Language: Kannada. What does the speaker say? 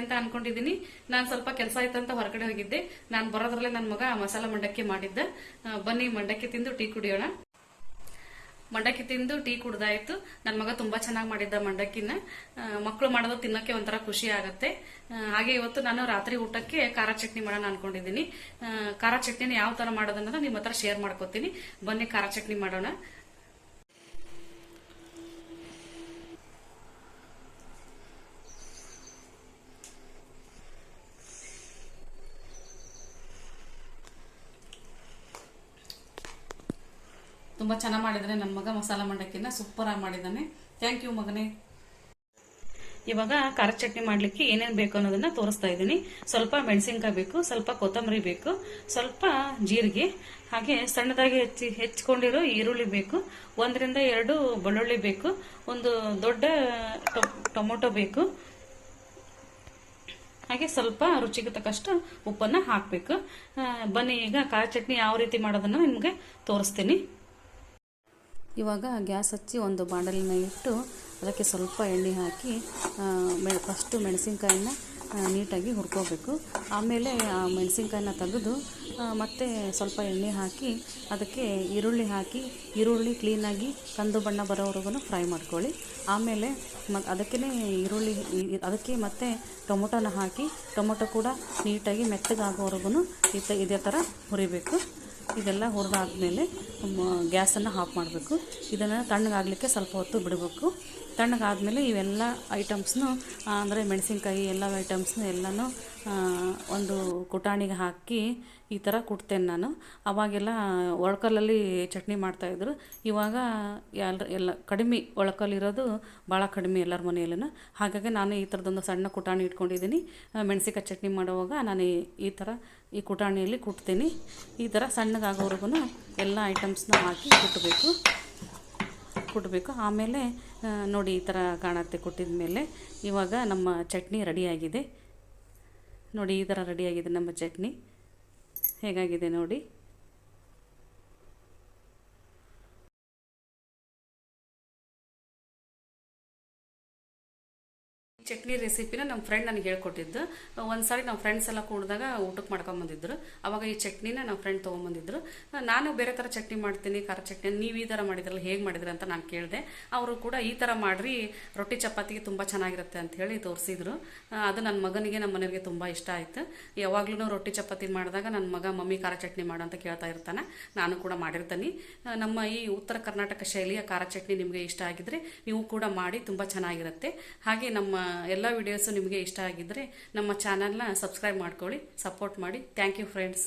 ಅಂತ ಅನ್ಕೊಂಡಿದ್ದೀನಿ. ನಾನು ಸ್ವಲ್ಪ ಕೆಲಸ ಆಯ್ತಂತ ಹೊರಗಡೆ ಹೋಗಿದ್ದೆ. ನಾನು ಬರೋದ್ರಲ್ಲೇ ನನ್ನ ಮಗ ಮಸಾಲ ಮಂಡಕ್ಕಿ ಮಾಡಿದ್ದ. ಬನ್ನಿ ಮಂಡಕ್ಕಿ ತಿಂದು ಟೀ ಕುಡಿಯೋಣ. ಮಂಡಕ್ಕಿ ತಿಂದು ಟೀ ಕುಡ್ದಾಯ್ತು. ನನ್ನ ಮಗ ತುಂಬಾ ಚೆನ್ನಾಗಿ ಮಾಡಿದ್ದ ಮಂಡಕ್ಕಿನ. ಮಕ್ಕಳು ಮಾಡೋದು ತಿನ್ನೋಕೆ ಒಂಥರ ಖುಷಿ ಆಗತ್ತೆ. ಹಾಗೆ ಇವತ್ತು ನಾನು ರಾತ್ರಿ ಊಟಕ್ಕೆ ಖಾರ ಚಟ್ನಿ ಮಾಡೋಣ ಅನ್ಕೊಂಡಿದ್ದೀನಿ. ಖಾರ ಚಟ್ನಿನ ಯಾವ ತರ ಮಾಡೋದನ್ನ ನಿಮ್ಮ ಹತ್ರ ಶೇರ್ ಮಾಡ್ಕೋತೀನಿ. ಬನ್ನಿ ಖಾರ ಚಟ್ನಿ ಮಾಡೋಣ. ತುಂಬಾ ಚೆನ್ನಾಗಿ ಮಾಡಿದರೆ ನನ್ನ ಮಗ ಮಸಾಲ ಮಂಡಕ್ಕಿನ ಸೂಪರ್ ಆಗಿ ಮಾಡಿದ್ದಾನೆ ಥ್ಯಾಂಕ್ ಯು ಮಗನೇ. ಇವಾಗ ಖಾರ ಚಟ್ನಿ ಮಾಡ್ಲಿಕ್ಕೆ ಏನೇನು ಬೇಕು ಅನ್ನೋದನ್ನ ತೋರಿಸ್ತಾ ಇದ್ದೀನಿ. ಸ್ವಲ್ಪ ಮೆಣಸಿನ್ಕಾಯಿ ಬೇಕು, ಸ್ವಲ್ಪ ಕೊತ್ತಂಬರಿ ಬೇಕು, ಸ್ವಲ್ಪ ಜೀರಿಗೆ, ಹಾಗೆ ಸಣ್ಣದಾಗಿ ಹೆಚ್ಚಿ ಹೆಚ್ಚಿಕೊಂಡಿರೋ ಈರುಳ್ಳಿ ಬೇಕು, ಒಂದರಿಂದ ಎರಡು ಬೆಳ್ಳುಳ್ಳಿ ಬೇಕು, ಒಂದು ದೊಡ್ಡ ಟೊಮೊಟೊ ಬೇಕು, ಹಾಗೆ ಸ್ವಲ್ಪ ರುಚಿಗೆ ತಕ್ಕಷ್ಟು ಉಪ್ಪನ್ನು ಹಾಕಬೇಕು. ಬನ್ನಿ ಈಗ ಖಾರ ಚಟ್ನಿ ಯಾವ ರೀತಿ ಮಾಡೋದನ್ನು ನಿಮಗೆ ತೋರಿಸ್ತೀನಿ. ಇವಾಗ ಗ್ಯಾಸ್ ಹಚ್ಚಿ ಒಂದು ಬಾಣಲಿನ ಇಟ್ಟು ಅದಕ್ಕೆ ಸ್ವಲ್ಪ ಎಣ್ಣೆ ಹಾಕಿ ಮೆ ಫಸ್ಟು ಮೆಣಸಿನ್ಕಾಯಿನ ನೀಟಾಗಿ ಹುರ್ಕೋಬೇಕು. ಆಮೇಲೆ, ಆ ಮೆಣಸಿನ್ಕಾಯಿನ ತೆಗೆದು ಮತ್ತೆ ಸ್ವಲ್ಪ ಎಣ್ಣೆ ಹಾಕಿ, ಅದಕ್ಕೆ ಈರುಳ್ಳಿ ಹಾಕಿ, ಈರುಳ್ಳಿ ಕ್ಲೀನಾಗಿ ಕಂದು ಬಣ್ಣ ಬರೋವರೆಗೂ ಫ್ರೈ ಮಾಡ್ಕೊಳ್ಳಿ. ಆಮೇಲೆ, ಮ ಅದಕ್ಕೇ ಈರುಳ್ಳಿ ಅದಕ್ಕೆ ಮತ್ತೆ ಟೊಮೊಟೊನ ಹಾಕಿ, ಟೊಮೊಟೊ ಕೂಡ ನೀಟಾಗಿ ಮೆತ್ತಗಾಗೋವರೆಗೂ ಇತ ಇದೇ ಥರ ಹುರಿಬೇಕು. ಇದೆಲ್ಲ ಹುರಿದಾದ್ಮೇಲೆ ಗ್ಯಾಸನ್ನು ಆಫ್ ಮಾಡಬೇಕು. ಇದನ್ನು ತಣ್ಣಗಾಗಲಿಕ್ಕೆ ಸ್ವಲ್ಪ ಹೊತ್ತು ಬಿಡಬೇಕು. ತಣ್ಣಗಾದಮೇಲೆ ಇವೆಲ್ಲ ಐಟಮ್ಸ್ನು ಅಂದರೆ ಮೆಣಸಿನ್ಕಾಯಿ, ಎಲ್ಲ ಐಟಮ್ಸ್ನು ಎಲ್ಲನೂ ಒಂದು ಕುಟಾಣಿಗೆ ಹಾಕಿ ಈ ಥರ ಕುಟ್ತೇನೆ ನಾನು. ಅವಾಗೆಲ್ಲ ಒಳ್ಕಲ್ಲಲ್ಲಿ ಚಟ್ನಿ ಮಾಡ್ತಾಯಿದ್ರು ಇವಾಗ ಎಲ್ಲ ಎಲ್ಲ ಕಡಿಮೆ ಒಳ್ಕಲ್ಲಿರೋದು ಭಾಳ ಕಡಿಮೆ ಎಲ್ಲರ ಮನೆಯಲ್ಲೂ ಹಾಗಾಗಿ ನಾನು ಈ ಥರದೊಂದು ಸಣ್ಣ ಕುಟಾಣಿ ಇಟ್ಕೊಂಡಿದ್ದೀನಿ. ಮೆಣಸಿಕಾಯಿ ಚಟ್ನಿ ಮಾಡುವಾಗ ನಾನು ಈ- ಈ ಥರ ಈ ಕುಟಾಣಿಯಲ್ಲಿ ಕುಟ್ತೀನಿ. ಈ ಥರ ಸಣ್ಣಗಾಗೋವರೆಗೂ ಎಲ್ಲ ಐಟಮ್ಸ್ನ ಹಾಕಿ ಕುಟ್ಟಬೇಕು ಕುಟ್ಟಬೇಕು ಆಮೇಲೆ ನೋಡಿ ಈ ಥರ ಕಾಣತ್ತೆ ಕುಟ್ಟಿದ ಮೇಲೆ ಇವಾಗ ನಮ್ಮ ಚಟ್ನಿ ರೆಡಿಯಾಗಿದೆ. ನೋಡಿ ಈ ಥರ ರೆಡಿಯಾಗಿದೆ ನಮ್ಮ ಚಟ್ನಿ. ಹೇಗಾಗಿದೆ ನೋಡಿ. ಚಟ್ನಿ ರೆಸಿಪಿನ ನಮ್ಮ ಫ್ರೆಂಡ್ ನನಗೆ ಹೇಳ್ಕೊಟ್ಟಿದ್ದು. ಒಂದ್ಸಾರಿ ನಮ್ಮ ಫ್ರೆಂಡ್ಸ್ ಎಲ್ಲ ಕೂಡಿದಾಗ ಊಟಕ್ಕೆ ಮಾಡ್ಕೊಂಬಂದಿದ್ರು ಅವಾಗ ಈ ಚಟ್ನಿನ ನಮ್ಮ ಫ್ರೆಂಡ್ ತೊಗೊಂಬಂದಿದ್ರು. ನಾನು ಬೇರೆ ಥರ ಚಟ್ನಿ ಮಾಡ್ತೀನಿ, ಖಾರ ಚಟ್ನಿ, ನೀವು ಈ ಥರ ಮಾಡಿದ್ರಲ್ಲ, ಹೇಗೆ ಮಾಡಿದ್ರಿ ಅಂತ ನಾನು ಕೇಳಿದೆ. ಅವರು ಕೂಡ ಈ ಥರ ಮಾಡ್ರಿ, ರೊಟ್ಟಿ ಚಪಾತಿಗೆ ತುಂಬ ಚೆನ್ನಾಗಿರುತ್ತೆ ಅಂತ ಹೇಳಿ ತೋರಿಸಿದ್ರು. ಅದು ನನ್ನ ಮಗನಿಗೆ ನಮ್ಮ ಮನೆಯವರಿಗೆ ತುಂಬ ಇಷ್ಟ ಆಯಿತು. ಯಾವಾಗ್ಲೂ ರೊಟ್ಟಿ ಚಪಾತಿ ಮಾಡಿದಾಗ ನನ್ನ ಮಗ, ಮಮ್ಮಿ, ಖಾರ ಚಟ್ನಿ ಮಾಡು ಅಂತ ಕೇಳ್ತಾ ಇರ್ತಾನೆ. ನಾನು ಕೂಡ ಮಾಡಿರ್ತೀನಿ. ನಮ್ಮ ಈ ಉತ್ತರ ಕರ್ನಾಟಕ ಶೈಲಿಯ ಖಾರ ಚಟ್ನಿ ನಿಮಗೆ ಇಷ್ಟ ಆಗಿದ್ರೆ ನೀವು ಕೂಡ ಮಾಡಿ, ತುಂಬ ಚೆನ್ನಾಗಿರುತ್ತೆ. ಹಾಗೆ ನಮ್ಮ ಎಲ್ಲ ವಿಡಿಯೋಸು ನಿಮಗೆ ಇಷ್ಟ ಆಗಿದ್ದರೆ ನಮ್ಮ ಚಾನಲ್ನ ಸಬ್ಸ್ಕ್ರೈಬ್ ಮಾಡ್ಕೊಳ್ಳಿ ಸಪೋರ್ಟ್ ಮಾಡಿ. Thank you friends